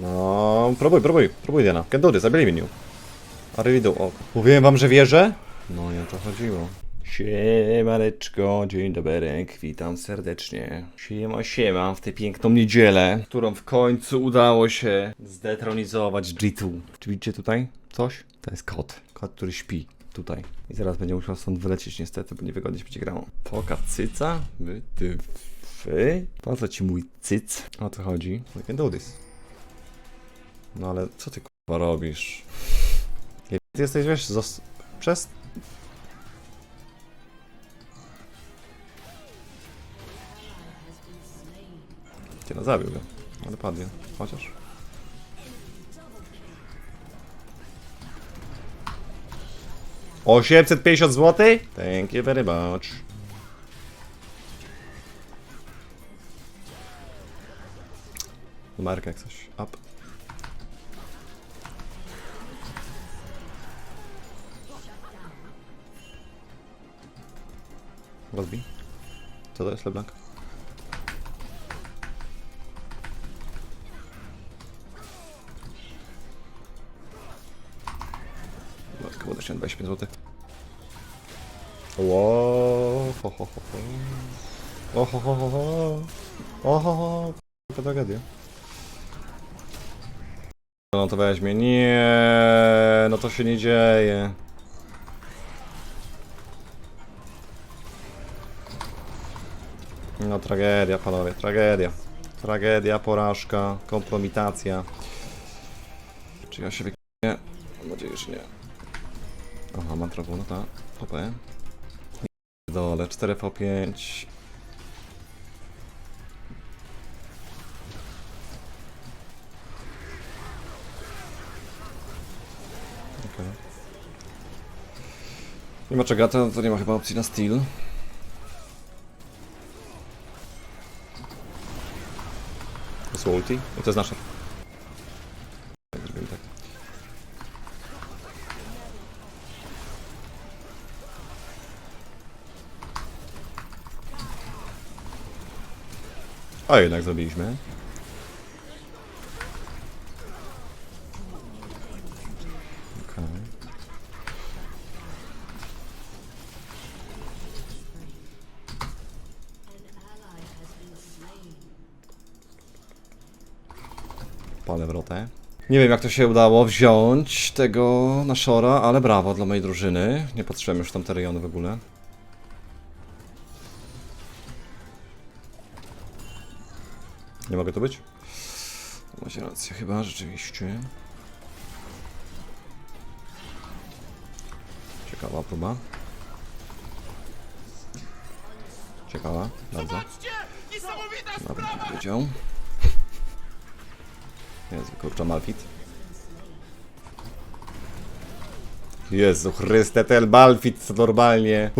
No, próbuj, próbuj, próbuj Diana. Can do this, I believe in you. Are you do? O, mówiłem wam, że wierzę? No i o to chodziło. Siemaneczko, dzień dobry, witam serdecznie. Siema, siema w tę piękną niedzielę, którą w końcu udało się zdetronizować G2. Czy widzicie tutaj coś? To jest kot. Kot, który śpi tutaj. I zaraz będzie musiał stąd wylecieć niestety, bo niewygodnie się będzie grało. Poka cyca? Wy, ty, wy? Po co ci mój cyc? O co chodzi? We can do this. No ale co ty kurwa robisz? Ty jesteś, wiesz, zos... przez... Ty no zabił ale padnie. Chociaż. Osiemset pięćdziesiąt zł? Thank you very much. Marka jak coś. Up. Rozbij. Co to jest, LeBlanc? Matko, bo się 25 zł. Ło, ho, ho, ho, ho. O, ho, ho, ho, ho. O, ho, ho. To tragedia. No to weźmie. Nie, no to się nie dzieje. No tragedia, panowie, tragedia. Tragedia, porażka, kompromitacja. Czy ja się wykupię? Mam nadzieję, że nie. Aha, mam trochę, no tak. OP. Dole, 4v5. Okej. Nie ma czego, to, to nie ma chyba opcji na steel. Jest ulti to jest nasze. Tak, Zrobimy tak. A jednak zrobiliśmy. Nie wiem jak to się udało wziąć tego Nashora, ale brawo dla mojej drużyny. Nie patrzyłem już tam te rejony w ogóle. Nie mogę tu być? Macie rację chyba, rzeczywiście. Ciekawa próba. Ciekawa, bardzo. Dobra, nie powiedział. Jezu, kurczę, Malfit. Jezu Chryste, ten Malfit normalnie.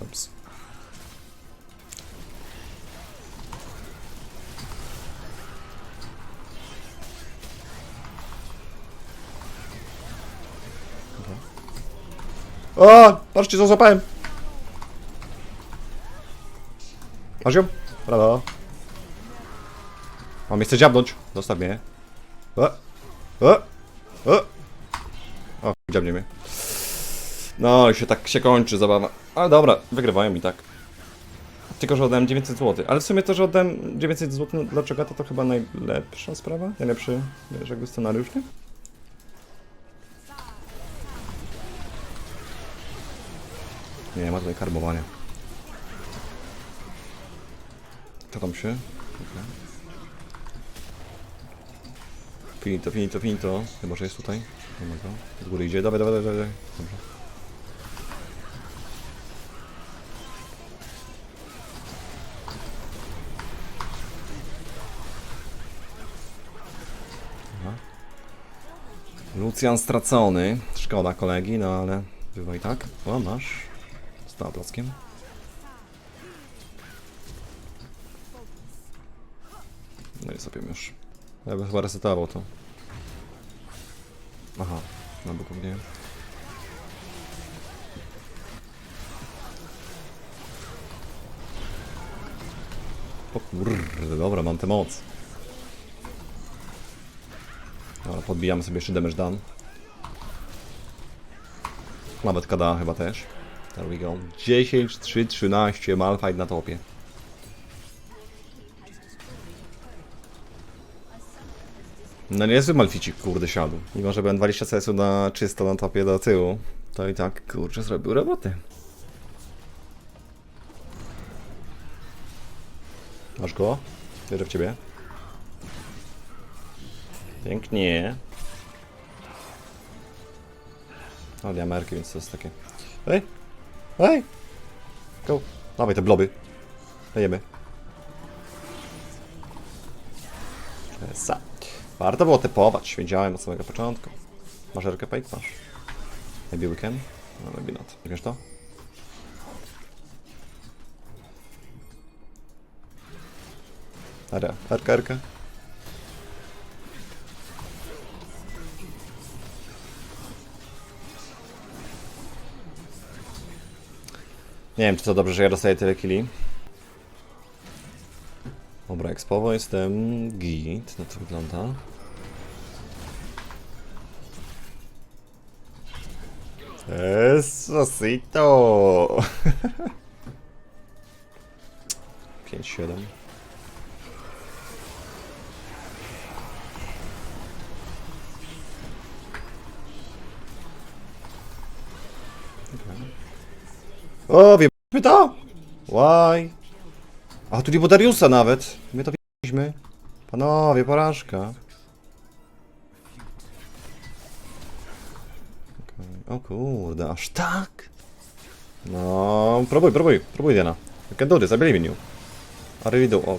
Ups. O, patrzcie co złapałem. Masz ją? Brawo. On mnie chce dziabnąć. Zostaw mnie. O, o, o. O, dziabnie mnie. No i się tak się kończy zabawa. Ale dobra, wygrywają mi tak. Tylko, że oddałem 900 zł. Ale w sumie to, że oddałem 900 zł dla Czegata to chyba najlepsza sprawa. Najlepszy, wiesz, jakby scenariusz, nie? Nie ma tutaj karbowania. Co tam się? Okay. Finito, finito, finito. Chyba, że jest tutaj. Z góry idzie. Dawaj, dawaj, dawaj. dawaj. Dobrze. Lucjan stracony. Szkoda kolegi, no ale bywa i tak. O, masz. Z plackiem. No i sobie już. Ja bym chyba resetował to. Aha, no bo nie. O kurde, dobra, mam tę moc. Dobra, podbijamy sobie jeszcze damage done. Nawet KDA chyba też. There we go. 10, 3, 13, Malfight na topie. No niezły Malficik, kurde, siadł. Mimo, że byłem 20 CS na czysto na topie do tyłu, to i tak, kurczę, zrobił robotę. Masz go? Wierzę w ciebie. Pięknie. O, diamerki, więc to jest takie... Ej! Ej! Go! Dawaj te bloby. Dajemy. Esa. Warto było typować, wiedziałem od samego początku. Masz RK Pike? Masz. Maybe we can? No, maybe not. Wiesz to? Ara, RK, RK. Nie wiem, czy to dobrze, że ja dostaję tyle killi. Ekspowo jestem git, no to wygląda. Esosito! 5-7. O, to! Why? A tu nie było nawet. My to wiedzieliśmy. Panowie, porażka. Okej. O kurde, aż tak? No, próbuj, próbuj, próbuj Diana. You can do this, I believe in you. I really do. O.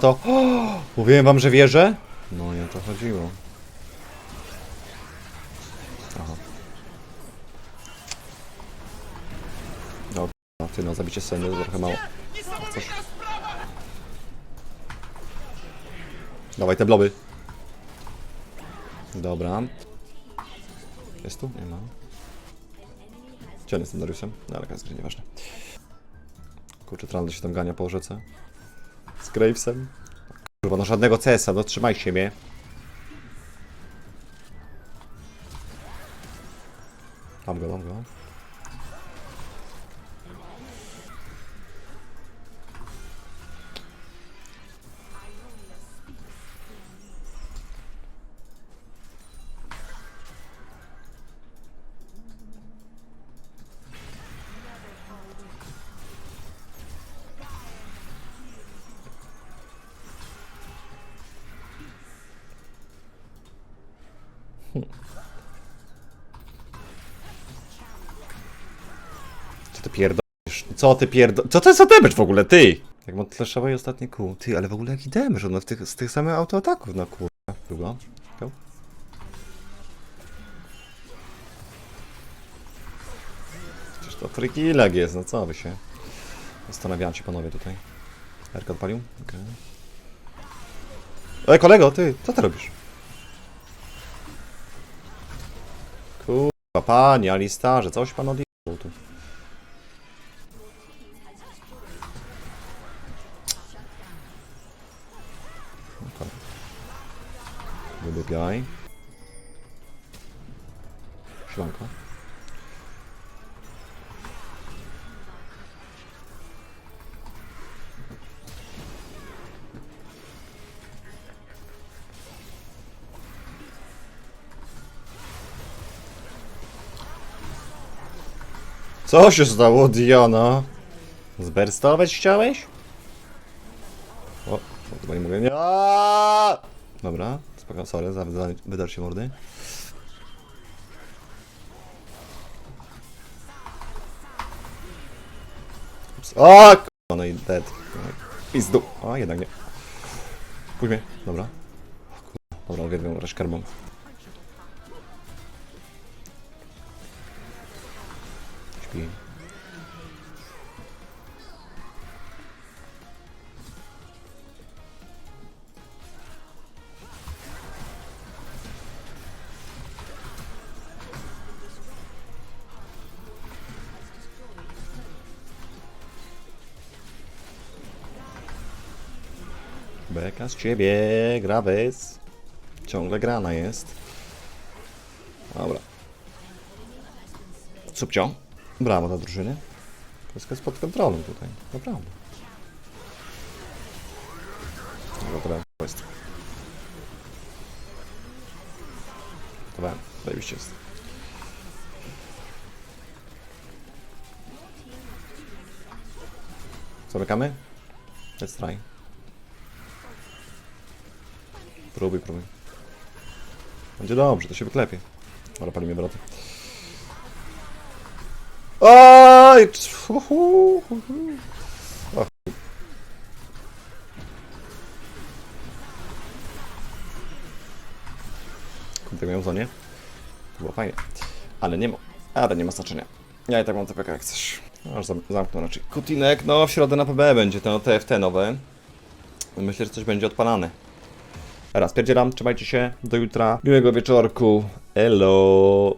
To? O, mówiłem wam, że wierzę? No nie to chodziło. Ty no, zabicie sceny to trochę mało. Coś. Dawaj te bloby. Dobra. Jest tu? Nie ma. Gdzie on jest tym Dariusem? No ale jest nieważne. Kurczę, Trundle się tam gania po rzece. Z Gravesem. Kurwa, no żadnego CS-a, no trzymajcie mnie. Mam go, mam go. Co ty pierdolisz? Co ty pierdol... Co to jest za damage w ogóle, ty? Jak mam flashowej ostatni kół. Ty, ale w ogóle jaki damage? On w tych, z tych samych autoataków, no kurwa. Długo? Go. Przecież to frikilek jest, no co wy się... Zastanawiam się panowie tutaj. Erka odpalił? Okej. Ej, kolego, ty, co ty robisz? Panie, Alistarze, coś pan odjechał tu. Okay. Wybiegaj. Ślanko. Co się stało, Diana? Zberstować chciałeś? O, chyba nie mogę. Nie. Aaaa! Dobra, spoko, sorry za wyda- wydarcie mordy. O, no i dead. Pizdu. A, jednak nie. Pójdź mnie, dobra. Dobra, uwielbiam grać Beka z ciebie, Graves. Ciągle grana jest. Dobra. Subcio. Brawo dla drużyny. Wszystko jest pod kontrolą tutaj. Naprawdę. Dobra, jest. Dobra, zajebiście jest. Zamykamy? Let's try. Próbuj, próbuj. Będzie dobrze, to się wyklepie. Ale palimy wroty. Oj! Kurde, miał zonie. To było fajnie. Ale nie ma. Ale nie ma znaczenia. Ja i tak mam TPK jak. No, Aż zam zamknę raczej. Kutinek, no w środę na PB będzie ten TFT nowe. Myślę, że coś będzie odpalane. Raz, pierdzielam, trzymajcie się, do jutra, miłego wieczorku, elo.